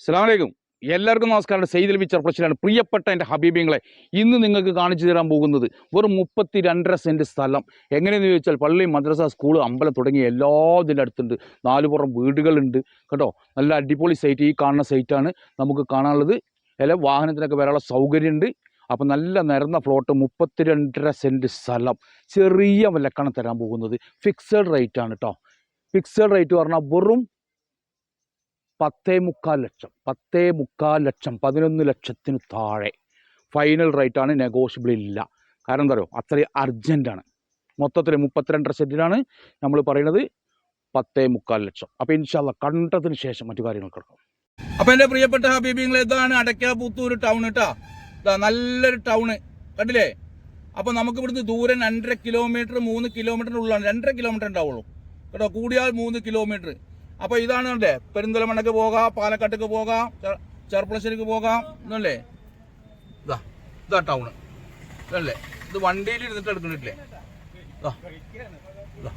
അസ്സലാമലൈക്കും. എല്ലാവർക്കും നമസ്കാരം. സെയ്തിൽ ബി പ്രശ്നമാണ് പ്രിയപ്പെട്ട എന്റെ ഹബീബിങ്ങളെ ഇന്ന് നിങ്ങൾക്ക് കാണിച്ചു തരാൻ പോകുന്നത് വെറും മുപ്പത്തി രണ്ടര സെന്റ് സ്ഥലം. എങ്ങനെയെന്ന് ചോദിച്ചാൽ പള്ളി മദ്രസ സ്കൂൾ അമ്പലം തുടങ്ങിയ എല്ലാ ഇതിന്റെ അടുത്തുണ്ട് നാലുപുറം വീടുകളുണ്ട്. കേട്ടോ? നല്ല അടിപൊളി സൈറ്റ് ഈ കാണുന്ന സൈറ്റാണ് നമുക്ക് കാണാനുള്ളത്. അല്ല വാഹനത്തിനൊക്കെ വരാനുള്ള സൗകര്യമുണ്ട്. അപ്പം നല്ല നിരന്ന ഫ്ലോട്ട് മുപ്പത്തി രണ്ടര സെന്റ് സ്ഥലം. ചെറിയ വിലക്കാണ് തരാൻ പോകുന്നത്. ഫിക്സഡ് റേറ്റ് ആണ് കേട്ടോ. ഫിക്സഡ് റേറ്റ് പറഞ്ഞാൽ വെറും പത്തേ മുക്കാൽ ലക്ഷം പത്തേ മുക്കാൽ ലക്ഷം പതിനൊന്ന് ലക്ഷത്തിന് താഴെ. ഫൈനൽ റേറ്റാണ് നെഗോഷ്യബിൾ ഇല്ല. കാരണം എന്താ പറയുക അത്രയും അർജന്റാണ് മൊത്തത്തിൽ മുപ്പത്തിരണ്ടര സെന്റിനാണ് നമ്മൾ പറയുന്നത് പത്തേ മുക്കാൽ ലക്ഷം. അപ്പോൾ ഇൻഷാല്ല കണ്ടതിന് ശേഷം മറ്റു കാര്യങ്ങൾ കിടക്കും. അപ്പോൾ എന്റെ പ്രിയപ്പെട്ട ഹബീബിങ്ങൾ ഇതാണ് അടയ്ക്കാപുത്തൂർ ടൗൺ കേട്ടോ ഇതാ നല്ലൊരു ടൗണ് കണ്ടില്ലേ? അപ്പോൾ നമുക്ക് ഇവിടുന്ന് ദൂരം രണ്ടര കിലോമീറ്റർ മൂന്ന് കിലോമീറ്ററിനുള്ളിലാണ് രണ്ടര കിലോമീറ്റർ ഉണ്ടാവുള്ളൂ. കേട്ടോ? കൂടിയാൽ മൂന്ന് കിലോമീറ്റർ അപ്പോൾ ഇതാണ് കണ്ടേ പെരിന്തൽമണ്ണക്ക് പോകാം പാലക്കാട്ടേക്ക് പോകാം ചെറുപ്പളശ്ശേരിക്ക് ചെർപ്പളശ്ശേരിക്ക് പോകാം എന്നല്ലേ ഇതാ ഇതാ ടൗണ് ഇതല്ലേ? ഇത് വണ്ടിയിൽ ഇരുന്നിട്ട് എടുക്കണില്ലേ? ഇതാ ഇതാ.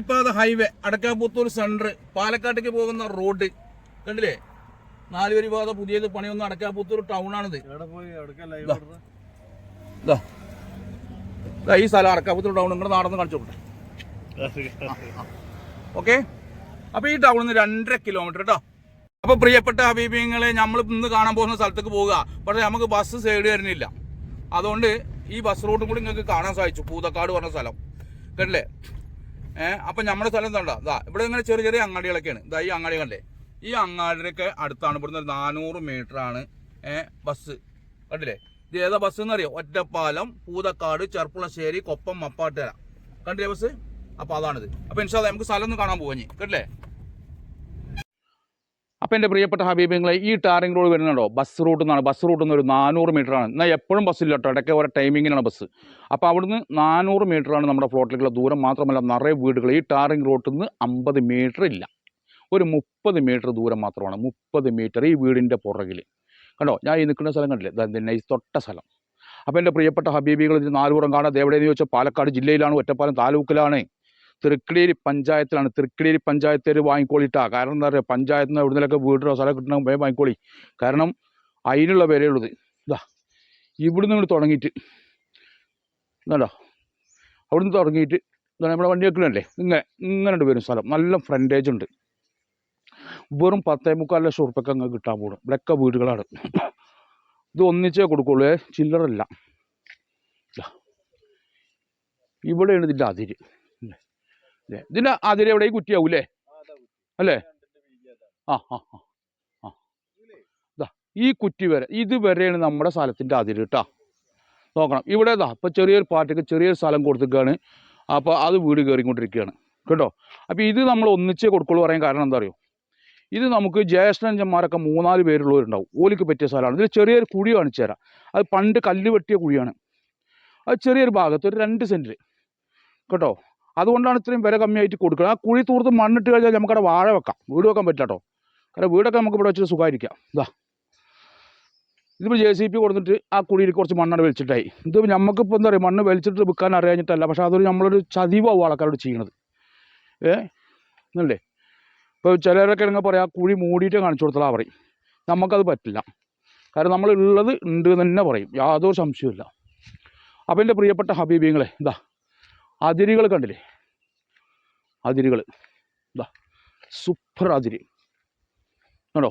ഇപ്പൊ അത് ഹൈവേ അടക്കാപുത്തൂർ സെന്റർ പാലക്കാട്ടേക്ക് പോകുന്ന റോഡ് കണ്ടില്ലേ? നാലുവരി പാത പുതിയത് പണിയൊന്നും അടക്കാപുത്തൂർ ടൗണാണിത് ഇതാ ഈ സ്ഥലം അടക്കാപുത്തൂർ ടൗൺ നിങ്ങളുടെ നാടൊന്ന് കാണിച്ചു കൊടുക്കട്ടെ ഓക്കെ അപ്പൊ ഈ ടൗണിൽ നിന്ന് രണ്ടര കിലോമീറ്റർ കേട്ടോ അപ്പൊ പ്രിയപ്പെട്ട ഹബീബിങ്ങളെ നമ്മൾ ഇന്ന് കാണാൻ പോകുന്ന സ്ഥലത്തേക്ക് പോവുക. പക്ഷെ നമുക്ക് ബസ് സൈഡ് വരുന്നില്ല. അതുകൊണ്ട് ഈ ബസ് റൂട്ടും കൂടി നിങ്ങൾക്ക് കാണാൻ സാധിച്ചു. പൂതക്കാട് പറഞ്ഞ സ്ഥലം. കേട്ടില്ലേ? ഏഹ് അപ്പൊ നമ്മുടെ സ്ഥലം എന്താ ഇതാ ഇവിടെ ഇങ്ങനെ ചെറിയ ചെറിയ അങ്ങാടികളൊക്കെയാണ്. ഇതാ ഈ അങ്ങാടി കണ്ടേ? ഈ അങ്ങാടിയൊക്കെ അടുത്താണ്. ഇവിടുന്ന് ഒരു നാനൂറ് ആണ് ബസ് കണ്ടില്ലേ? ഇത് ഏതാ ബസ് എന്നറിയോ ഒറ്റപ്പാലം പൂതക്കാട് ചെർപ്പുളശ്ശേരി കൊപ്പം മപ്പാട്ടുകര. കണ്ടില്ലേ ബസ് അപ്പൊ അതാണിത്. അപ്പൊ ഇൻഷാല്ല നമുക്ക് സ്ഥലം ഒന്ന് കാണാൻ പോവാഞ്ഞ് കേട്ടില്ലേ? അപ്പോൾ എന്റെ പ്രിയപ്പെട്ട ഹബീബിങ്ങളെ ഈ ടാറിംഗ് റോഡ് വരുന്നുണ്ടോ? ബസ് റൂട്ട് നിന്നാണ് ബസ് നിന്ന് ഒരു നാനൂറ് മീറ്റർ ആണ്. എന്നാൽ എപ്പോഴും ബസ്സില്ല കേട്ടോ. ഇടയ്ക്ക് ഓരോ ടൈമിങ്ങിനാണ് ബസ്. അപ്പോൾ അവിടുന്ന് നാനൂറ് ആണ് നമ്മുടെ ഫ്ലോട്ടിലേക്കുള്ള ദൂരം. മാത്രമല്ല നിറയെ വീടുകൾ. ഈ ടാറിംഗ് റോട്ടിൽ നിന്ന് അമ്പത് മീറ്റർ ഇല്ല. ഒരു മുപ്പത് മീറ്റർ ദൂരം മാത്രമാണ്. മുപ്പത് മീറ്റർ ഈ വീടിന്റെ പുറകിൽ കണ്ടോ? ഞാൻ ഈ നിൽക്കുന്ന സ്ഥലം കണ്ടില്ലേ? ഈ തൊട്ട സ്ഥലം. അപ്പോൾ എന്റെ പ്രിയപ്പെട്ട ഹബീബികൾ ഇത് നാലുപുറം കാണാതെ എവിടെയെന്ന് ചോദിച്ചാൽ പാലക്കാട് ജില്ലയിലാണ്. ഒറ്റപ്പാലം താലൂക്കിലാണ്. തൃക്കടിയേരി പഞ്ചായത്തിലാണ്. തൃക്കടിയേരി പഞ്ചായത്തേര് വാങ്ങിക്കോളിട്ടാ കാരണം എന്താ പറയുക പഞ്ചായത്തിൽ നിന്ന് എവിടുന്നേലൊക്കെ വീടിനോ സ്ഥലം കിട്ടണം വേഗം വാങ്ങിക്കോളി. കാരണം അതിനുള്ള വിലയുള്ളത് ഇതാ. ഇവിടുന്ന് ഇങ്ങോട്ട് തുടങ്ങിയിട്ട്. ഇതാണ്ടോ അവിടുന്ന് തുടങ്ങിയിട്ട് എന്താണ് നമ്മുടെ വണ്ടി വെക്കണല്ലേ? ഇങ്ങനെ ഇങ്ങനെ വരും സ്ഥലം. നല്ല ഫ്രണ്ടേജ് ഉണ്ട്. വെറും പത്തേ മുക്കാൽ ലക്ഷം ഉറുപ്പൊക്കെ അങ്ങ് കിട്ടാൻ പോകും ഇവിടെയൊക്കെ വീടുകളാണ്. ഇത് ഒന്നിച്ചേ കൊടുക്കുള്ളൂ. ചില്ലറല്ല. ഇവിടെയാണ് ഇതിന്റെ അതിര്. ഇല്ലേ? ഇതിന്റെ അതിര് എവിടെ ഈ കുറ്റിയാവും അല്ലേ? അല്ലേ ആ ആ ആ ആ. ഈ കുറ്റി വരെ ഇത് വരെയാണ് നമ്മുടെ സ്ഥലത്തിന്റെ അതിര് കേട്ടോ നോക്കണം. ഇവിടെ ഇതാ ഇപ്പോൾ ചെറിയൊരു പാർട്ടിക്ക് ചെറിയൊരു സ്ഥലം കൊടുത്തിരിക്കുകയാണ്. അപ്പോൾ അത് വീട് കയറിക്കൊണ്ടിരിക്കുകയാണ്. കേട്ടോ? അപ്പോൾ ഇത് നമ്മൾ ഒന്നിച്ചേ കൊടുക്കുള്ളൂ. പറയാൻ കാരണം എന്താ അറിയോ? ഇത് നമുക്ക് ജ്യേഷ്ഠനഞ്ചന്മാരൊക്കെ മൂന്നാൽ പേരുള്ളവരുണ്ടാവും. ഓലിക്ക് പറ്റിയ സ്ഥലമാണ്. ഇതിൽ ചെറിയൊരു കുഴി കാണിച്ചു തരാം. അത് പണ്ട് കല്ല് വെട്ടിയ കുഴിയാണ്. അത് ചെറിയൊരു ഭാഗത്ത് ഒരു രണ്ട് സെന്റ് കേട്ടോ? അതുകൊണ്ടാണ് ഇത്രയും വില കമ്മിയായിട്ട് കൊടുക്കുന്നത് ആ കുഴി തൂർത്ത് മണ്ണിട്ട് കഴിഞ്ഞാൽ നമുക്കവിടെ വാഴ വെക്കാം. വീട് വെക്കാൻ പറ്റില്ല കേട്ടോ. കാരണം വീടൊക്കെ നമുക്ക് ഇവിടെ വെച്ചിട്ട് സുഖമായിരിക്കാം. ഇതാ ഇതിപ്പോൾ ജെ സി പി കൊടുത്തിട്ട് ആ കുഴിയിൽ കുറച്ച് മണ്ണാണ് വലിച്ചിട്ടായി. ഇത് നമുക്കിപ്പോൾ എന്താ പറയുക മണ്ണ് വലിച്ചിട്ട് വിൽക്കാൻ അറിയാഞ്ഞിട്ടല്ല പക്ഷേ അതൊരു നമ്മളൊരു ചതിവാവും ആൾക്കാരോട് ചെയ്യണത്. ഏ? എന്നല്ലേ ഇപ്പോൾ ചിലരൊക്കെ നിങ്ങൾ പറയാം ആ കുഴി മൂടിയിട്ട് കാണിച്ചു കൊടുത്താൽ പറയും. നമുക്കത് പറ്റില്ല. കാരണം നമ്മളുള്ളത് ഉണ്ട് എന്ന് തന്നെ പറയും. യാതൊരു സംശയമില്ല അപ്പോൾ എന്റെ പ്രിയപ്പെട്ട ഹബീബിങ്ങളെ ഇതാ അതിരുകൾ കണ്ടില്ലേ? അതിരുകൾ. ഇതാ സൂപ്പർ അതിര്. കണ്ടോ?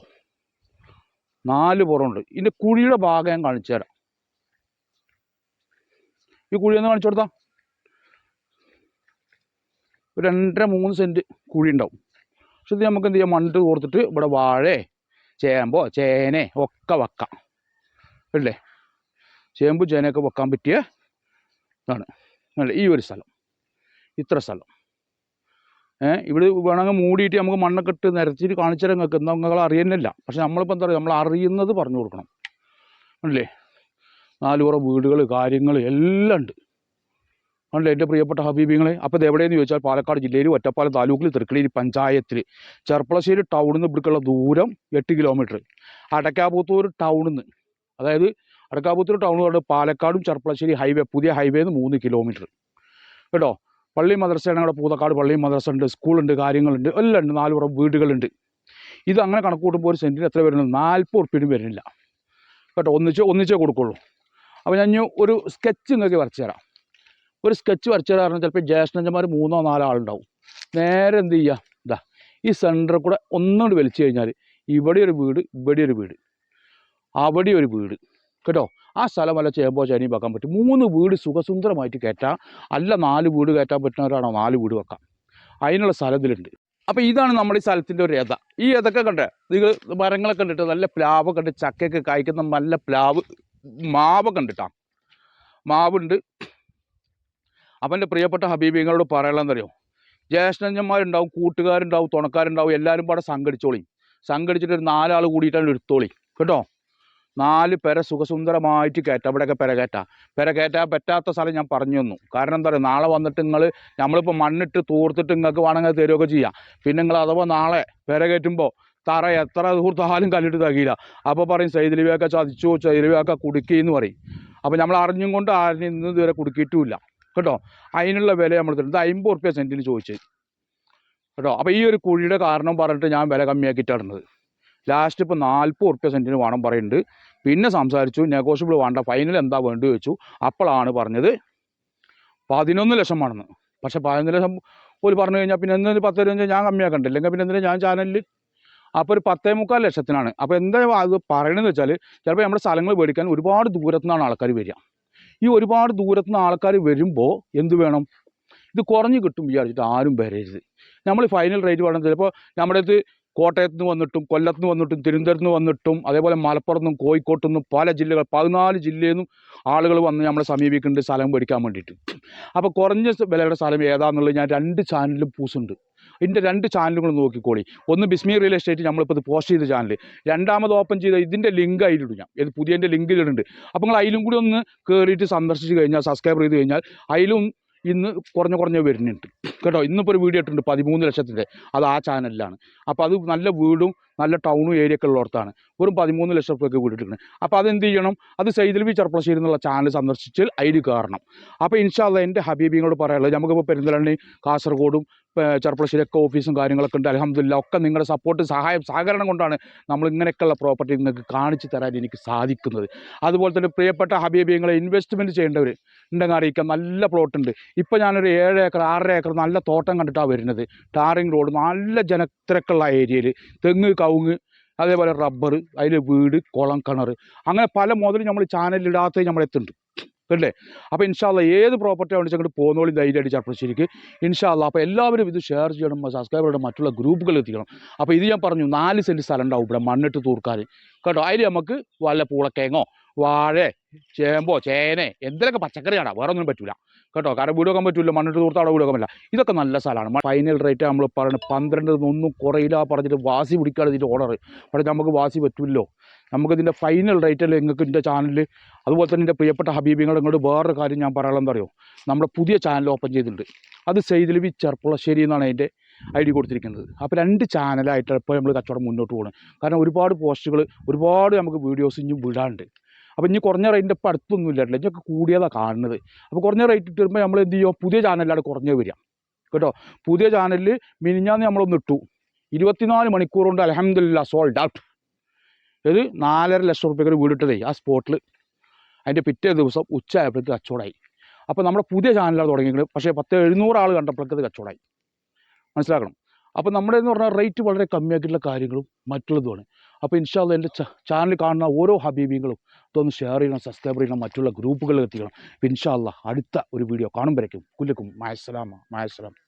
നാല് പുറമുണ്ട്. ഇതിന്റെ കുഴിയുടെ ഭാഗം ഞാൻ കാണിച്ചു തരാം. ഈ കുഴി ഒന്ന് കാണിച്ചു കൊടുത്താ. ഒരു രണ്ടര മൂന്ന് സെന്റ് കുഴി ഉണ്ടാവും. പക്ഷെ ഇത് നമുക്ക് എന്ത് ചെയ്യാം? മണ്ണിട്ട് കോർത്തിട്ട് ഇവിടെ വാഴേ ചേമ്പോ ചേനെ ഒക്കെ വെക്കാം. അല്ലേ? ചേമ്പ് ചേനയൊക്കെ വെക്കാൻ പറ്റിയ ഇതാണ്. അല്ലേ? ഈ ഒരു സ്ഥലം. ഇത്ര സ്ഥലം. ഏഹ് ഇവിടെ വേണമെങ്കിൽ മൂടിയിട്ട് നമുക്ക് മണ്ണൊക്കെ ഇട്ട് നിരത്തിയിട്ട് കാണിച്ചു നിങ്ങൾക്ക് എന്താ നിങ്ങൾ അറിയുന്നില്ല. പക്ഷെ നമ്മളിപ്പോൾ എന്താ പറയുക? നമ്മൾ അറിയുന്നത് പറഞ്ഞു കൊടുക്കണം. അല്ലേ? നാലുപുറ പുറം വീടുകൾ കാര്യങ്ങൾ എല്ലാം ഉണ്ട്. ആണല്ലേ എന്റെ പ്രിയപ്പെട്ട ഹബീബിങ്ങളെ അപ്പോൾ ഇത് എവിടെയെന്ന് ചോദിച്ചാൽ പാലക്കാട് ജില്ലയിൽ ഒറ്റപ്പാലം താലൂക്കിൽ തൃക്കടിയിൽ പഞ്ചായത്തിൽ. ചെർപ്പളശ്ശേരി ടൗണിൽ നിന്ന് ഇവിടേക്കുള്ള ദൂരം എട്ട് കിലോമീറ്റർ അടക്കാപുത്തൂർ ടൗണിൽ നിന്ന് അതായത് അടക്കാപുത്തൂർ ടൗണിൽ പാലക്കാടും ചെർപ്പളശ്ശേരി ഹൈവേ പുതിയ ഹൈവേന്ന് മൂന്ന് കിലോമീറ്റർ കേട്ടോ? പള്ളി മദ്രസയാണ് അവിടെ പൂതക്കാട് പള്ളി മദ്രസ ഉണ്ട് സ്കൂളുണ്ട് കാര്യങ്ങളുണ്ട് എല്ലാം ഉണ്ട്. നാല് പുറം വീടുകളുണ്ട്. ഇത് അങ്ങനെ കണക്ക് കൂട്ടുമ്പോൾ ഒരു സെന്റിന് എത്ര വരുന്നത് നാൽപ്പത് ഉറുപ്പിനും വരുന്നില്ല. കേട്ടോ ഒന്നിച്ച് ഒന്നിച്ചേ കൊടുക്കുള്ളൂ. അപ്പോൾ ഞാൻ ഒരു സ്കെച്ച് നിങ്ങൾക്ക് വരച്ചു തരാം. ഒരു സ്കെച്ച് വരച്ചു തരാൻ പറഞ്ഞാൽ ചിലപ്പോൾ ജ്യേഷ്ഠന്മാർ മൂന്നോ നാലോ ആളുണ്ടാവും. നേരെ എന്ത് ചെയ്യുക ഇതാ ഈ സെന്ററിൽ കൂടെ ഒന്നുകൊണ്ട് വലിച്ചു കഴിഞ്ഞാൽ ഇവിടെ ഒരു വീട് ഇവിടെ ഒരു വീട് അവിടെ ഒരു വീട്. കേട്ടോ? ആ സ്ഥലം വല്ല ചേമ്പോ ചേനയും വെക്കാൻ പറ്റും. മൂന്ന് വീട് സുഖസുന്ദരമായിട്ട് കയറ്റാം. അല്ല നാല് വീട് കയറ്റാൻ പറ്റുന്നവരാണോ? നാല് വീട് വെക്കാം. അതിനുള്ള സ്ഥലത്തിലുണ്ട്. അപ്പോൾ ഇതാണ് നമ്മുടെ ഈ സ്ഥലത്തിന്റെ ഒരു രഥ. ഈ എതൊക്കെ കണ്ടേ? നിങ്ങൾ മരങ്ങളൊക്കെ കണ്ടിട്ട് നല്ല പ്ലാവ് കണ്ട് ചക്കയൊക്കെ കായ്ക്കുന്ന നല്ല പ്ലാവ് മാവ് കണ്ടിട്ടാ. മാവുണ്ട്. അപ്പം എന്റെ പ്രിയപ്പെട്ട ഹബീബിങ്ങളോട് പറയാനുള്ളതെന്നറിയോ ജ്യേഷ്ഠന്മാരുണ്ടാവും കൂട്ടുകാരുണ്ടാവും തുണക്കാരുണ്ടാവും എല്ലാവരും പാടെ സംഘടിച്ചോളി. സംഘടിച്ചിട്ട് ഒരു നാലാൾ കൂടിയിട്ടാണ് എടുത്തോളി. കേട്ടോ? നാല് പെര സുഖസുന്ദരമായിട്ട് കയറ്റാം. ഇവിടെയൊക്കെ പെര കയറ്റാം. പെര കയറ്റാൻ പറ്റാത്ത സ്ഥലം ഞാൻ പറഞ്ഞു തന്നു. കാരണം എന്താ പറയുക നാളെ വന്നിട്ട് നിങ്ങൾ നമ്മളിപ്പോൾ മണ്ണിട്ട് തൂർത്തിട്ട് നിങ്ങൾക്ക് വേണമെങ്കിൽ തരുകയൊക്കെ ചെയ്യാം. പിന്നെ നിങ്ങൾ അഥവാ നാളെ പെര കയറ്റുമ്പോൾ തറ എത്ര തൂർത്താലും കല്ലിട്ട് തകയില്ല. അപ്പോൾ പറയും സൈദിലിവിയൊക്കെ ചതിച്ചു സൈദിലിവിയൊക്കെ കുടുക്കി എന്ന് പറയും. അപ്പോൾ നമ്മൾ അറിഞ്ഞും കൊണ്ട് ആരും ഇന്ന് ഇതുവരെ കുടുക്കിയിട്ടുമില്ല. കേട്ടോ? അതിനുള്ള വില നമ്മൾ തരുന്നത് അമ്പത് റുപ്യ സെന്റിന് ചോദിച്ചത് കേട്ടോ? അപ്പോൾ ഈ ഒരു കുഴിയുടെ കാരണം പറഞ്ഞിട്ട് ഞാൻ വില കമ്മിയാക്കിയിട്ടാണ് ലാസ്റ്റ് ഇപ്പോൾ നാൽപ്പത് റുപ്യ സെന്റിന് വേണം പറയുന്നുണ്ട്. പിന്നെ സംസാരിച്ചു നെഗോഷ്യബിൾ വേണ്ട ഫൈനൽ എന്താ വേണ്ടി വെച്ചു അപ്പോഴാണ് പറഞ്ഞത് പതിനൊന്ന് ലക്ഷം വേണമെന്ന്. പക്ഷേ പതിനൊന്ന് ലക്ഷം ഒരു പറഞ്ഞു കഴിഞ്ഞാൽ പിന്നെ എന്തെങ്കിലും പത്ത് രൂപ ഞാൻ കമ്മിയാക്കണ്ടേ? അല്ലെങ്കിൽ പിന്നെ എന്തിനാ ഞാൻ ചാനലിൽ അപ്പോൾ ഒരു പത്തേ മുക്കാൽ ലക്ഷത്തിനാണ്. അപ്പോൾ എന്താ അത് പറയണമെന്ന് വെച്ചാൽ ചിലപ്പോൾ നമ്മുടെ സ്ഥലങ്ങൾ മേടിക്കാൻ ഒരുപാട് ദൂരത്തു നിന്നാണ് ആൾക്കാർ വരിക. ഈ ഒരുപാട് ദൂരത്തു നിന്ന് ആൾക്കാർ വരുമ്പോൾ എന്ത് വേണം? ഇത് കുറഞ്ഞ് കിട്ടും വിചാരിച്ചിട്ട് ആരും വരരുത്. നമ്മൾ ഫൈനൽ റേറ്റ് വേണം. ചിലപ്പോൾ നമ്മുടെ അടുത്ത് കോട്ടയത്ത് നിന്ന് വന്നിട്ടും കൊല്ലത്ത് നിന്ന് വന്നിട്ടും തിരുവനന്തപുരത്ത് നിന്ന് വന്നിട്ടും അതേപോലെ മലപ്പുറത്ത് നിന്നും കോഴിക്കോട്ട് നിന്നും പല ജില്ലകൾ പതിനാല് ജില്ലയിൽ നിന്നും ആളുകൾ വന്ന് നമ്മളെ സമീപിക്കുന്നുണ്ട് സ്ഥലം മേടിക്കാൻ വേണ്ടിയിട്ട്. അപ്പോൾ കുറഞ്ഞ വിലയുടെ സ്ഥലം ഏതാണെന്നുള്ളത് ഞാൻ രണ്ട് ചാനലിലും പൂസുണ്ട്. ഇതിന്റെ രണ്ട് ചാനലുകൾ നോക്കിക്കോളി. ഒന്ന് ബിസ്മി റിയൽ എസ്റ്റേറ്റ് നമ്മളിപ്പോൾ ഇത് പോസ്റ്റ് ചെയ്ത ചാനൽ രണ്ടാമത് ഓപ്പൺ ചെയ്ത ഇതിന്റെ ലിങ്ക് അതിലിടും ഞാൻ. ഇത് പുതിയതിന്റെ ലിങ്കിലിടുന്നുണ്ട് അപ്പോൾ നിങ്ങൾ അതിലും കൂടി ഒന്ന് കയറിയിട്ട് സന്ദർശിച്ച് കഴിഞ്ഞാൽ സബ്സ്ക്രൈബ് ചെയ്ത് കഴിഞ്ഞാൽ അതിലും ഇന്ന് കുറഞ്ഞ കുറഞ്ഞ വരുന്നുണ്ട്. കേട്ടോ ഇന്നിപ്പോൾ ഒരു വീഡിയോ ഇട്ടിട്ടുണ്ട് പതിമൂന്ന് ലക്ഷത്തിന്റെ അത് ആ ചാനലിലാണ് അപ്പോൾ അത് നല്ല വീടും നല്ല ടൗണും ഏരിയ ഒക്കെ ഉള്ളിടത്താണ്. വെറും പതിമൂന്ന് ലക്ഷം രൂപയ്ക്ക് വീടിട്ടുണ്ട് അപ്പോൾ അതെന്ത് ചെയ്യണം? അത് സൈദിൽ ചെറുപ്പളശ്ശേരി എന്നുള്ള ചാനൽ സന്ദർശിച്ചാൽ അതിൽ കയറണം. അപ്പോൾ ഇൻഷാല്ല എന്റെ ഹബീബിങ്ങളോട് പറയാനുള്ളത് നമുക്കിപ്പോൾ പെരുന്തലണ്ണി കാസർഗോഡും ഏർ ചെറുപ്പളശ്ശേരിയൊക്കെ ഓഫീസും കാര്യങ്ങളൊക്കെ ഉണ്ട്. അലഹമില്ല ഒക്കെ നിങ്ങളുടെ സപ്പോർട്ട് സഹായം സഹകരണം കൊണ്ടാണ് നമ്മൾ ഇങ്ങനെയൊക്കെയുള്ള പ്രോപ്പർട്ടി നിങ്ങൾക്ക് കാണിച്ചു തരാൻ എനിക്ക് സാധിക്കുന്നത്. അതുപോലെ തന്നെ പ്രിയപ്പെട്ട ഹബീബിങ്ങളെ ഇൻവെസ്റ്റ്മെന്റ് ചെയ്യേണ്ടവർ ഉണ്ടെങ്കിൽ അറിയിക്കാം. നല്ല പ്ലോട്ട് ഉണ്ട്. ഇപ്പോൾ ഞാനൊരു ഏഴ് ഏക്കർ ആറര ഏക്കർ നല്ല തോട്ടം കണ്ടിട്ടാണ് വരുന്നത്. ടാറിങ് റോഡ് നല്ല ജനത്തിരക്കുള്ള ഏരിയയിൽ തെങ്ങ് കവുങ്ങ് അതേപോലെ റബ്ബർ അതിൽ വീട് കുളം കിണർ അങ്ങനെ പല മുതലും നമ്മൾ ചാനലിടാത്ത നമ്മൾ എത്തുന്നുണ്ട് അല്ലേ? അപ്പോൾ ഇൻഷാല്ല ഏത് പ്രോപ്പർട്ടി ആണെന്ന് വെച്ചാൽ പോകുന്നോളി ധൈര്യം അടിച്ച് ചെറുപ്പശ്ശേരിക്ക് ഇൻഷാല്ല അപ്പോൾ എല്ലാവരും ഇത് ഷെയർ ചെയ്യണം സബ്സ്ക്രൈബ് ചെയ്യണം മറ്റുള്ള ഗ്രൂപ്പുകൾ എത്തിക്കണം. അപ്പോൾ ഇത് ഞാൻ പറഞ്ഞു നാല് സെന്റ് സ്ഥലം ഉണ്ടാവും ഇവിടെ മണ്ണിട്ട് തൂർക്കാൻ. കേട്ടോ? അതിൽ നമുക്ക് വല്ല പൂളക്കേങ്ങോ വാഴ ചേമ്പോ ചേനെ പച്ചക്കറി പച്ചക്കറിയാണ് വേറെ ഒന്നും പറ്റില്ല കേട്ടോ? കാരണം വീട് വെക്കാൻ പറ്റില്ല മണ്ണിട്ട് തൂർത്ത അവിടെ വീട് വെക്കാൻ പറ്റില്ല. ഇതൊക്കെ നല്ല സ്ഥലമാണ്. ഫൈനൽ റേറ്റ് നമ്മൾ പറയുന്നത് പന്ത്രണ്ട് ഒന്നും കുറയില്ല പറഞ്ഞിട്ട് വാസി പിടിക്കാതെ ഇതിന്റെ ഓർഡർ പക്ഷേ നമുക്ക് വാസി പറ്റില്ലല്ലോ നമുക്കിതിന്റെ ഫൈനൽ റേറ്റല്ലേ നിങ്ങൾക്ക് എന്റെ ചാനലിൽ അതുപോലെ തന്നെ എന്റെ പ്രിയപ്പെട്ട ഹബീബികളെ ഇങ്ങോട്ട് വേറൊരു കാര്യം ഞാൻ പറയാനുള്ളത് അറിയോ നമ്മുടെ പുതിയ ചാനൽ ഓപ്പൺ ചെയ്തിട്ടുണ്ട്. അത് സെയ്തിൽ വി ചെർപ്പുളശ്ശേരി എന്നാണ് അതിന്റെ ഐ ഡി കൊടുത്തിരിക്കുന്നത്. അപ്പോൾ രണ്ട് ചാനലായിട്ട് ഇപ്പോൾ നമ്മൾ കച്ചവടം മുന്നോട്ട് പോകണം കാരണം ഒരുപാട് പോസ്റ്റുകൾ ഒരുപാട് നമുക്ക് വീഡിയോസ് ഇനിയും വിടാണ്ട്. അപ്പോൾ ഇനി കുറഞ്ഞ റേറ്റിന്റെ ഇപ്പോൾ അടുത്തൊന്നും ഇല്ല ഇനിയൊക്കെ കൂടിയതാണ് കാണുന്നത്. അപ്പോൾ കുറഞ്ഞ റേറ്റ് ഇട്ട് വരുമ്പോൾ നമ്മൾ എന്ത് ചെയ്യുമോ പുതിയ ചാനലിലാണ് കുറഞ്ഞ് വരിക. കേട്ടോ? പുതിയ ചാനലിൽ മിനിഞ്ഞാന്ന് നമ്മളൊന്ന് ഇട്ടു. ഇരുപത്തിനാല് മണിക്കൂർ കൊണ്ട് അലഹമില്ല സോൾഡ് ഔട്ട് ഇത് നാലര ലക്ഷം റുപ്യക്ക് വീടിട്ടതേ ആ സ്പോട്ടിൽ അതിന്റെ പിറ്റേ ദിവസം ഉച്ച ആയപ്പോഴേക്ക് കച്ചവടമായി അപ്പോൾ നമ്മുടെ പുതിയ ചാനലാണ് തുടങ്ങിയത് പക്ഷേ പത്ത് എഴുന്നൂറ് ആൾ കണ്ടപ്പോഴേക്ക് അത് കച്ചവടമായി മനസ്സിലാക്കണം? അപ്പോൾ നമ്മുടെ എന്ന് പറഞ്ഞാൽ റേറ്റ് വളരെ കമ്മിയാക്കിയിട്ടുള്ള കാര്യങ്ങളും മറ്റുള്ളതുമാണ്. അപ്പോൾ ഇൻഷാല്ല എന്റെ ചാനൽ കാണുന്ന ഓരോ ഹബീബികളും ഇതൊന്ന് ഷെയർ ചെയ്യണം സബ്സ്ക്രൈബ് ചെയ്യണം മറ്റുള്ള ഗ്രൂപ്പുകളിൽ എത്തിക്കണം. ഇൻഷാല്ല അടുത്ത ഒരു വീഡിയോ കാണുമ്പോഴേക്കും. കുല്ലക്കും. മായസ്സലാമ മായസ്സലാം.